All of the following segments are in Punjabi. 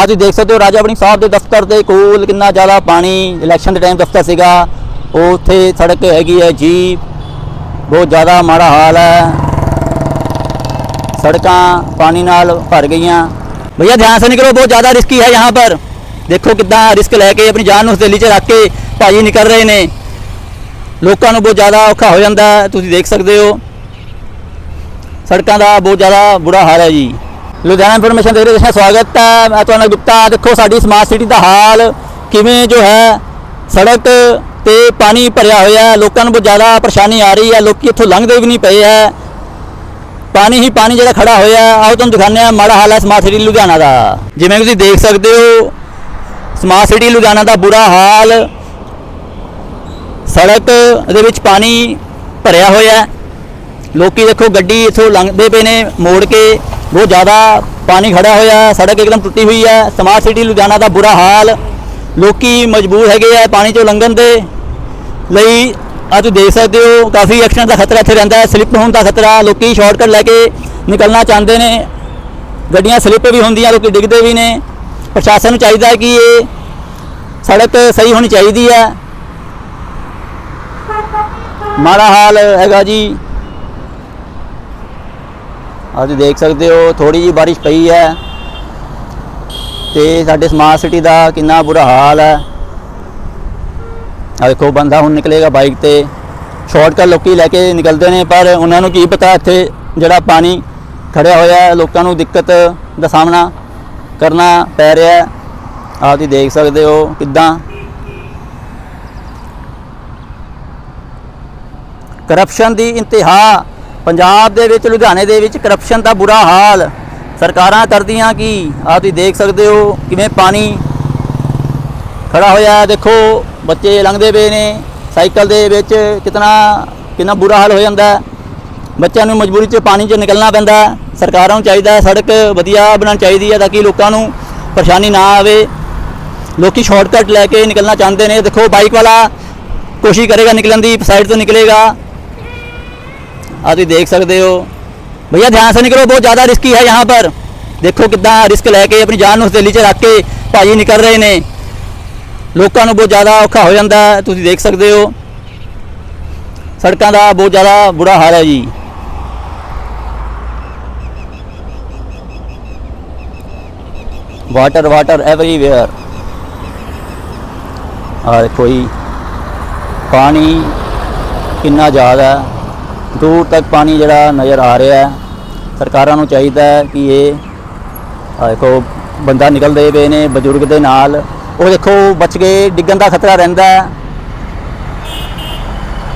ਆ ਤੁਸੀਂ ਦੇਖ ਸਕਦੇ ਹੋ ਰਾਜਾ ਬਣੀ ਸਾਹਿਬ ਦੇ ਦਫ਼ਤਰ ਦੇ ਕੋਲ ਕਿੰਨਾ ਜ਼ਿਆਦਾ ਪਾਣੀ ਇਲੈਕਸ਼ਨ ਦੇ ਟਾਈਮ ਦਫ਼ਤਰ ਸੀਗਾ। ਉੱਥੇ ਸੜਕ ਹੈਗੀ ਹੈ ਜੀ। ਬਹੁਤ ਜ਼ਿਆਦਾ ਮਾੜਾ ਹਾਲ ਹੈ। ਸੜਕਾਂ ਪਾਣੀ ਨਾਲ ਭਰ ਗਈਆਂ। ਭਈਆ ਧਿਆਨ ਸੇ ਨਿਕਲੋ, ਬਹੁਤ ਜ਼ਿਆਦਾ ਰਿਸਕੀ ਹੈ ਯਹਾਂ ਪਰ। ਦੇਖੋ ਕਿੱਦਾਂ ਰਿਸਕ ਲੈ ਕੇ ਆਪਣੀ ਜਾਨ ਨੂੰ ਹਥੇਲੀ 'ਚ ਰੱਖ ਕੇ ਭਾਜੀ ਨਿਕਲ ਰਹੇ ਨੇ। ਲੋਕਾਂ ਨੂੰ ਬਹੁਤ ਜ਼ਿਆਦਾ ਔਖਾ ਹੋ ਜਾਂਦਾ ਤੁਸੀਂ ਦੇਖ ਸਕਦੇ ਹੋ। ਸੜਕਾਂ ਦਾ ਬਹੁਤ ਜ਼ਿਆਦਾ ਬੁਰਾ ਹਾਲ ਹੈ ਜੀ। ਲੁਧਿਆਣਾ ਇਨਫੋਰਮੇਸ਼ਨ ਦੇ ਰਹੇ ਸਵਾਗਤ ਹੈ। ਮੈਂ ਤੁਹਾਨੂੰ ਗੁਪਤਾ। ਦੇਖੋ ਸਾਡੀ ਸਮਾਰਟ ਸਿਟੀ ਦਾ ਹਾਲ ਕਿਵੇਂ ਜੋ ਹੈ ਸੜਕ ਤੇ ਪਾਣੀ ਭਰਿਆ ਹੋਇਆ ਹੈ। ਲੋਕਾਂ ਨੂੰ ਬਹੁਤ ਜ਼ਿਆਦਾ ਪਰੇਸ਼ਾਨੀ ਆ ਰਹੀ ਹੈ। ਲੋਕੀ ਇੱਥੋਂ ਲੰਘਦੇ ਵੀ ਨਹੀਂ ਪਏ ਹੈ। ਪਾਣੀ ਹੀ ਪਾਣੀ ਜਿਹੜਾ ਖੜਾ ਹੋਇਆ ਹੈ, ਆਓ ਤੁਹਾਨੂੰ ਦਿਖਾਉਂਦੇ ਹਾਂ ਮਾੜਾ ਹਾਲ ਹੈ ਸਮਾਰਟ ਸਿਟੀ ਲੁਧਿਆਣਾ ਦਾ। ਜਿਵੇਂ ਤੁਸੀਂ ਦੇਖ ਸਕਦੇ ਹੋ ਸਮਾਰਟ ਸਿਟੀ ਲੁਧਿਆਣਾ ਦਾ ਬੁਰਾ ਹਾਲ। ਸੜਕ ਦੇ ਵਿੱਚ ਪਾਣੀ ਭਰਿਆ ਹੋਇਆ ਹੈ। ਲੋਕੀ ਦੇਖੋ ਗੱਡੀ ਇਥੋਂ ਲੰਘਦੇ ਪਏ ਨੇ, ਮੋੜ ਕੇ ਬਹੁਤ ਜ਼ਿਆਦਾ ਪਾਣੀ ਖੜਾ ਹੋਇਆ, ਸੜਕ ਇੱਕਦਮ ਟੁੱਟੀ ਹੋਈ ਹੈ ਸਮਾਰਟ ਸਿਟੀ ਲੁਧਿਆਣਾ ਦਾ ਬੁਰਾ ਹਾਲ, ਲੋਕੀ ਮਜਬੂਰ ਹੈਗੇ ਆ ਪਾਣੀ ਚੋਂ ਲੰਘਣ ਦੇ ਲਈ। ਆ ਤੁਸੀਂ ਦੇਖ ਸਕਦੇ ਹੋ, ਕਾਫੀ ਐਕਸੀਡੈਂਟ ਦਾ ਖਤਰਾ ਇੱਥੇ ਰਹਿੰਦਾ ਹੈ ਸਲਿੱਪ ਹੋਣ ਦਾ ਖਤਰਾ, ਲੋਕੀ ਸ਼ਾਰਟਕਟ ਲੈ ਕੇ ਨਿਕਲਣਾ ਚਾਹੁੰਦੇ ਨੇ। ਗੱਡੀਆਂ ਸਲਿੱਪ ਵੀ ਹੁੰਦੀਆਂ, ਲੋਕੀ ਡਿੱਗਦੇ ਵੀ ਨੇ। ਪ੍ਰਸ਼ਾਸਨ ਨੂੰ ਚਾਹੀਦਾ ਕਿ ਇਹ ਸੜਕ ਸਹੀ ਹੋਣੀ ਚਾਹੀਦੀ ਹੈ। ਮਾੜਾ ਹਾਲ ਹੈਗਾ ਜੀ। ਆ ਤੁਸੀਂ ਦੇਖ ਸਕਦੇ ਹੋ ਥੋੜੀ ਜੀ ਬਾਰਿਸ਼ ਪਈ ਹੈ। ਤੇ ਸਾਡੇ ਸਮਾਰਟ ਸਿਟੀ ਦਾ ਕਿੰਨਾ ਬੁਰਾ ਹਾਲ ਹੈ। ਆ ਦੇਖੋ, ਬੰਦਾ ਹੁਣ ਨਿਕਲੇਗਾ ਬਾਈਕ ਤੇ। ਸ਼ਾਰਟਕਟ ਲੋਕੀ ਲੈ ਕੇ ਨਿਕਲਦੇ ਨੇ, ਪਰ ਉਹਨਾਂ ਨੂੰ ਕੀ ਪਤਾ ਇੱਥੇ ਜਿਹੜਾ ਪਾਣੀ ਖੜਿਆ ਹੋਇਆ ਹੈ, ਲੋਕਾਂ ਨੂੰ ਦਿੱਕਤ ਦਾ ਸਾਹਮਣਾ ਕਰਨਾ ਪੈ ਰਿਹਾ ਹੈ। ਆਪ ਤੁਸੀਂ ਦੇਖ ਸਕਦੇ ਹੋ ਕਿੱਦਾਂ ਕਰਪਸ਼ਨ ਦੀ ਇੰਤਹਾ ਪੰਜਾਬ ਦੇ ਵਿੱਚ, ਲੁਧਿਆਣੇ ਦੇ ਵਿੱਚ ਕਰਪਸ਼ਨ ਦਾ ਬੁਰਾ ਹਾਲ। ਸਰਕਾਰਾਂ ਕਰਦੀਆਂ ਕੀ? ਆਪ ਤੁਸੀਂ ਦੇਖ ਸਕਦੇ ਹੋ ਕਿਵੇਂ ਪਾਣੀ ਖੜਾ ਹੋਇਆ ਹੈ। ਦੇਖੋ, ਬੱਚੇ ਲੰਘਦੇ ਪਏ ਨੇ। ਸਾਈਕਲ ਦੇ ਵਿੱਚ ਕਿਤਨਾ, ਕਿੰਨਾ ਬੁਰਾ ਹਾਲ ਹੋ ਜਾਂਦਾ ਬੱਚਿਆਂ ਨੂੰ ਮਜਬੂਰੀ 'ਚ ਪਾਣੀ 'ਚ ਨਿਕਲਣਾ ਪੈਂਦਾ ਸਰਕਾਰਾਂ ਨੂੰ ਚਾਹੀਦਾ ਸੜਕ ਵਧੀਆ ਬਣਾਉਣੀ ਚਾਹੀਦੀ ਹੈ ਤਾਂ ਕਿ ਲੋਕਾਂ ਨੂੰ ਪਰੇਸ਼ਾਨੀ ਨਾ ਆਵੇ। ਲੋਕੀ ਸ਼ਾਰਟਕਟ ਲੈ ਕੇ ਨਿਕਲਣਾ ਚਾਹੁੰਦੇ ਨੇ। ਦੇਖੋ ਬਾਈਕ ਵਾਲਾ ਕੋਸ਼ਿਸ਼ ਕਰੇਗਾ ਨਿਕਲਣ ਦੀ ਸਾਈਡ ਤੋਂ ਨਿਕਲੇਗਾ। ਆ ਤੁਸੀਂ ਦੇਖ ਸਕਦੇ ਹੋ ਭਈਆ ਧਿਆਨ ਸੇ ਨਿਕਲੋ ਬਹੁਤ ਜ਼ਿਆਦਾ ਰਿਸਕੀ ਹੈ ਯਹਾਂ ਪਰ ਦੇਖੋ ਕਿੱਦਾਂ ਰਿਸਕ ਲੈ ਕੇ ਆਪਣੀ ਜਾਨ ਨੂੰ ਹਥੇਲੀ 'ਚ ਰੱਖ ਕੇ ਭਾਜੀ ਨਿਕਲ ਰਹੇ ਨੇ ਲੋਕਾਂ ਨੂੰ ਬਹੁਤ ਜ਼ਿਆਦਾ ਔਖਾ ਹੋ ਜਾਂਦਾ ਤੁਸੀਂ ਦੇਖ ਸਕਦੇ ਹੋ ਸੜਕਾਂ ਦਾ ਬਹੁਤ ਜ਼ਿਆਦਾ ਬੁਰਾ ਹਾਲ ਹੈ ਜੀ ਵਾਟਰ ਵਾਟਰ ਐਵਰੀਵੇਅਰ ਆ ਕੋਈ ਪਾਣੀ ਕਿੰਨਾ ਜ਼ਿਆਦਾ ਹੈ ਦੂਰ ਤੱਕ ਪਾਣੀ ਜਿਹੜਾ ਨਜ਼ਰ ਆ ਰਿਹਾ ਹੈ। ਸਰਕਾਰਾਂ ਨੂੰ ਚਾਹੀਦਾ ਹੈ ਕਿ ਇਹ ਦੇਖੋ, ਬੰਦਾ ਨਿਕਲਦੇ ਪਏ ਨੇ, ਬਜ਼ੁਰਗ ਦੇ ਨਾਲ। ਉਹ ਦੇਖੋ, ਬਚ ਗਏ ਡਿੱਗਣ ਦਾ ਖਤਰਾ ਰਹਿੰਦਾ ਹੈ।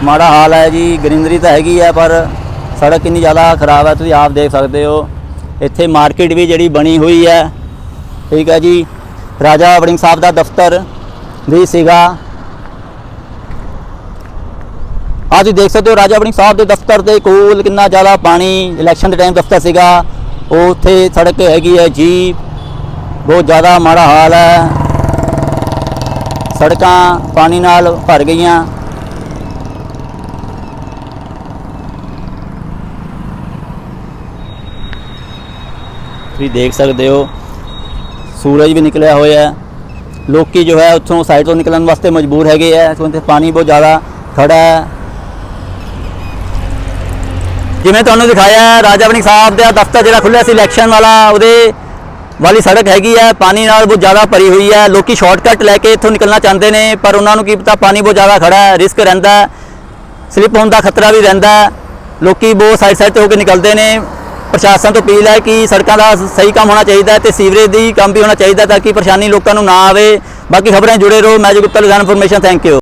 ਮਾੜਾ ਹਾਲ ਹੈ ਜੀ ਗ੍ਰੀਨਰੀ ਤਾਂ ਹੈਗੀ ਹੈ, ਪਰ ਸੜਕ ਕਿੰਨੀ ਜ਼ਿਆਦਾ ਖਰਾਬ ਹੈ, ਤੁਸੀਂ ਆਪ ਦੇਖ ਸਕਦੇ ਹੋ। ਇੱਥੇ ਮਾਰਕੀਟ ਵੀ ਜਿਹੜੀ ਬਣੀ ਹੋਈ ਹੈ। ਠੀਕ ਹੈ ਜੀ। ਰਾਜਾ ਵੜਿੰਗ ਸਾਹਿਬ ਦਾ ਦਫ਼ਤਰ ਵੀ ਸੀਗਾ। ਆ ਤੁਸੀਂ ਦੇਖ ਸਕਦੇ ਹੋ ਰਾਜਾ ਵੜਿੰਗ ਸਾਹਿਬ ਦੇ ਦਫ਼ਤਰ ਦੇ ਕੋਲ ਕਿੰਨਾ ਜ਼ਿਆਦਾ ਪਾਣੀ ਇਲੈਕਸ਼ਨ ਦੇ ਟਾਈਮ ਦਫ਼ਤਰ ਸੀਗਾ। ਉਹ ਉੱਥੇ ਸੜਕ ਹੈਗੀ ਹੈ ਜੀ। ਬਹੁਤ ਜ਼ਿਆਦਾ ਮਾੜਾ ਹਾਲ ਹੈ। ਸੜਕਾਂ ਪਾਣੀ ਨਾਲ ਭਰ ਗਈਆਂ। ਤੁਸੀਂ ਦੇਖ ਸਕਦੇ ਹੋ, ਸੂਰਜ ਵੀ ਨਿਕਲਿਆ ਹੋਇਆ ਹੈ। ਲੋਕੀ ਜੋ ਹੈ ਉੱਥੋਂ ਸਾਈਡ ਤੋਂ ਨਿਕਲਣ ਵਾਸਤੇ ਮਜਬੂਰ ਹੈਗੇ ਆ ਕਿਉਂਕਿ ਪਾਣੀ ਬਹੁਤ ਜ਼ਿਆਦਾ ਖੜਾ ਹੈ। ਜਿਵੇਂ ਤੁਹਾਨੂੰ ਦਿਖਾਇਆ ਰਾਜਾ ਬਣੀ ਸਾਹਿਬ ਦਾ ਦਫ਼ਤਰ ਜਿਹੜਾ ਖੁੱਲਿਆ ਸੀ ਇਲੈਕਸ਼ਨ ਵਾਲਾ, ਉਹਦੇ ਵਾਲੀ ਸੜਕ ਹੈਗੀ ਹੈ, ਪਾਣੀ ਨਾਲ ਬਹੁਤ ਜ਼ਿਆਦਾ ਭਰੀ ਹੋਈ ਹੈ, ਲੋਕੀ ਸ਼ਾਰਟਕਟ ਲੈ ਕੇ ਇੱਥੋਂ ਨਿਕਲਣਾ ਚਾਹੁੰਦੇ ਨੇ, ਪਰ ਉਹਨਾਂ ਨੂੰ ਕੀ ਪਤਾ, ਪਾਣੀ ਬਹੁਤ ਜ਼ਿਆਦਾ ਖੜਾ ਹੈ ਰਿਸਕ ਰਹਿੰਦਾ ਹੈ ਸਲਿੱਪ ਹੋਣ ਦਾ ਖਤਰਾ ਵੀ ਰਹਿੰਦਾ ਹੈ, ਲੋਕੀ ਬਹੁਤ ਸਾਈਡ ਸਾਈਡ ਤੇ ਹੋ ਕੇ ਨਿਕਲਦੇ ਨੇ, ਪ੍ਰਸ਼ਾਸਨ ਤੋਂ ਅਪੀਲ ਹੈ ਕਿ ਸੜਕਾਂ ਦਾ ਸਹੀ ਕੰਮ ਹੋਣਾ ਚਾਹੀਦਾ ਹੈ ਤੇ ਸੀਵਰੇਜ ਦੀ ਕੰਮ ਵੀ ਹੋਣਾ ਚਾਹੀਦਾ ਤਾਂ ਕਿ ਪਰੇਸ਼ਾਨੀ ਲੋਕਾਂ ਨੂੰ ਨਾ ਆਵੇ, ਬਾਕੀ ਖਬਰਾਂ ਜੁੜੇ ਰਹੋ, ਮੈਂ G Gupta Ludhiana information thank you